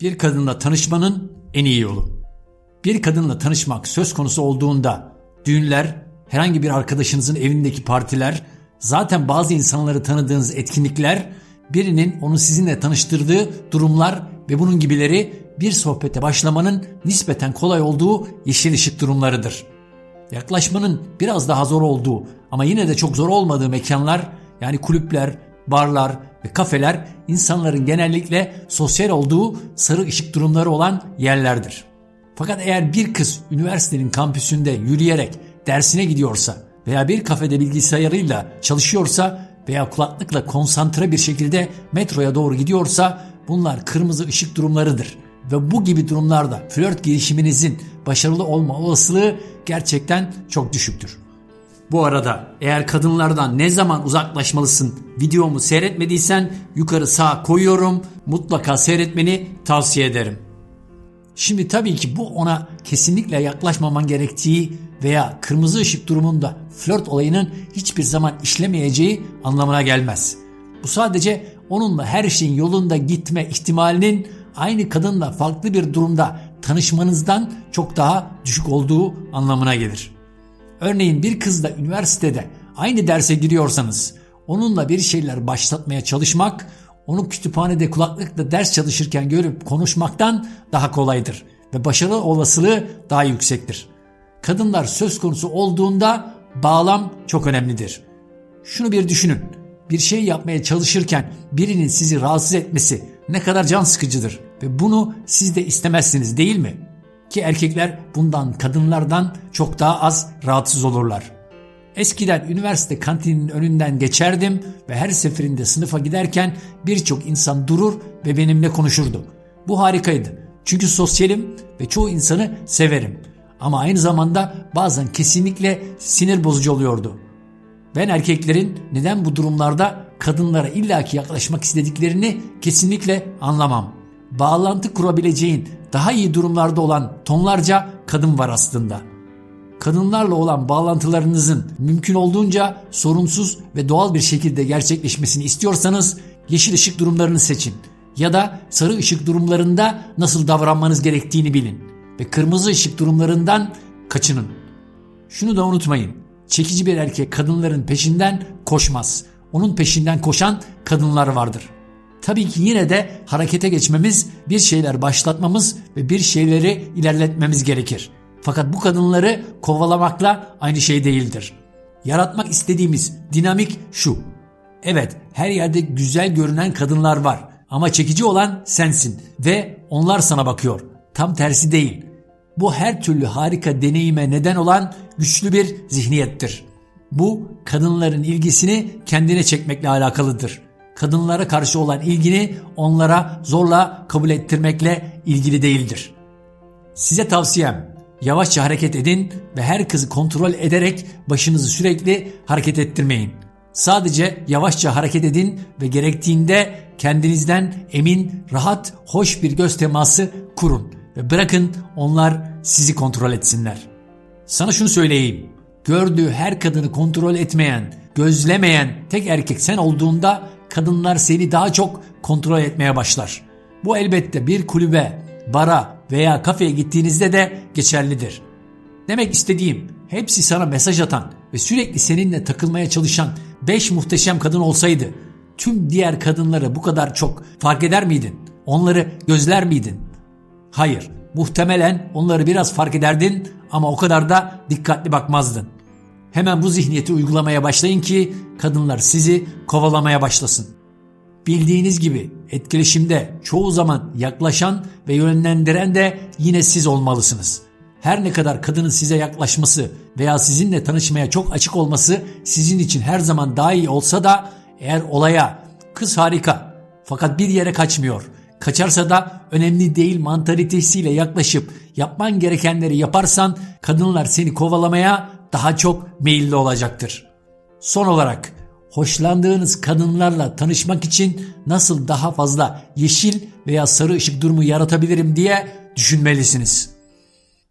Bir kadınla tanışmanın en iyi yolu. Bir kadınla tanışmak söz konusu olduğunda düğünler, herhangi bir arkadaşınızın evindeki partiler, zaten bazı insanları tanıdığınız etkinlikler, birinin onu sizinle tanıştırdığı durumlar ve bunun gibileri bir sohbete başlamanın nispeten kolay olduğu yeşil ışık durumlarıdır. Yaklaşmanın biraz daha zor olduğu ama yine de çok zor olmadığı mekanlar yani kulüpler, barlar ve kafeler insanların genellikle sosyal olduğu sarı ışık durumları olan yerlerdir. Fakat eğer bir kız üniversitenin kampüsünde yürüyerek dersine gidiyorsa veya bir kafede bilgisayarıyla çalışıyorsa veya kulaklıkla konsantre bir şekilde metroya doğru gidiyorsa bunlar kırmızı ışık durumlarıdır. Ve bu gibi durumlarda flört girişiminizin başarılı olma olasılığı gerçekten çok düşüktür. Bu arada eğer kadınlardan ne zaman uzaklaşmalısın videomu seyretmediysen yukarı sağ koyuyorum. Mutlaka seyretmeni tavsiye ederim. Şimdi tabii ki bu ona kesinlikle yaklaşmaman gerektiği veya kırmızı ışık durumunda flört olayının hiçbir zaman işlemeyeceği anlamına gelmez. Bu sadece onunla her şeyin yolunda gitme ihtimalinin aynı kadınla farklı bir durumda tanışmanızdan çok daha düşük olduğu anlamına gelir. Örneğin bir kızla üniversitede aynı derse giriyorsanız onunla bir şeyler başlatmaya çalışmak onu kütüphanede kulaklıkla ders çalışırken görüp konuşmaktan daha kolaydır ve başarı olasılığı daha yüksektir. Kadınlar söz konusu olduğunda bağlam çok önemlidir. Şunu bir düşünün. Bir şey yapmaya çalışırken birinin sizi rahatsız etmesi ne kadar can sıkıcıdır ve bunu siz de istemezsiniz değil mi? Ki erkekler bundan kadınlardan çok daha az rahatsız olurlar. Eskiden üniversite kantininin önünden geçerdim ve her seferinde sınıfa giderken birçok insan durur ve benimle konuşurdu. Bu harikaydı. Çünkü sosyalim ve çoğu insanı severim. Ama aynı zamanda bazen kesinlikle sinir bozucu oluyordu. Ben erkeklerin neden bu durumlarda kadınlara illaki yaklaşmak istediklerini kesinlikle anlamam. Bağlantı kurabileceğin daha iyi durumlarda olan tonlarca kadın var aslında. Kadınlarla olan bağlantılarınızın mümkün olduğunca sorunsuz ve doğal bir şekilde gerçekleşmesini istiyorsanız yeşil ışık durumlarını seçin ya da sarı ışık durumlarında nasıl davranmanız gerektiğini bilin ve kırmızı ışık durumlarından kaçının. Şunu da unutmayın. Çekici bir erkek kadınların peşinden koşmaz. Onun peşinden koşan kadınlar vardır. Tabii ki yine de harekete geçmemiz, bir şeyler başlatmamız ve bir şeyleri ilerletmemiz gerekir. Fakat bu kadınları kovalamakla aynı şey değildir. Yaratmak istediğimiz dinamik şu. Evet, her yerde güzel görünen kadınlar var ama çekici olan sensin ve onlar sana bakıyor. Tam tersi değil. Bu her türlü harika deneyime neden olan güçlü bir zihniyettir. Bu kadınların ilgisini kendine çekmekle alakalıdır. Kadınlara karşı olan ilgini onlara zorla kabul ettirmekle ilgili değildir. Size tavsiyem yavaşça hareket edin ve her kızı kontrol ederek başınızı sürekli hareket ettirmeyin. Sadece yavaşça hareket edin ve gerektiğinde kendinizden emin, rahat, hoş bir göz teması kurun ve bırakın onlar sizi kontrol etsinler. Sana şunu söyleyeyim. Gördüğü her kadını kontrol etmeyen, gözlemeyen tek erkek sen olduğunda kadınlar seni daha çok kontrol etmeye başlar. Bu elbette bir kulübe, bara veya kafeye gittiğinizde de geçerlidir. Demek istediğim hepsi sana mesaj atan ve sürekli seninle takılmaya çalışan 5 muhteşem kadın olsaydı tüm diğer kadınları bu kadar çok fark eder miydin? Onları gözler miydin? Hayır, muhtemelen onları biraz fark ederdin ama o kadar da dikkatli bakmazdın. Hemen bu zihniyeti uygulamaya başlayın ki kadınlar sizi kovalamaya başlasın. Bildiğiniz gibi etkileşimde çoğu zaman yaklaşan ve yönlendiren de yine siz olmalısınız. Her ne kadar kadının size yaklaşması veya sizinle tanışmaya çok açık olması sizin için her zaman daha iyi olsa da eğer olaya kız harika fakat bir yere kaçmıyor. Kaçarsa da önemli değil mantalitesiyle yaklaşıp yapman gerekenleri yaparsan kadınlar seni kovalamaya daha çok meyilli olacaktır. Son olarak hoşlandığınız kadınlarla tanışmak için nasıl daha fazla yeşil veya sarı ışık durumu yaratabilirim diye düşünmelisiniz.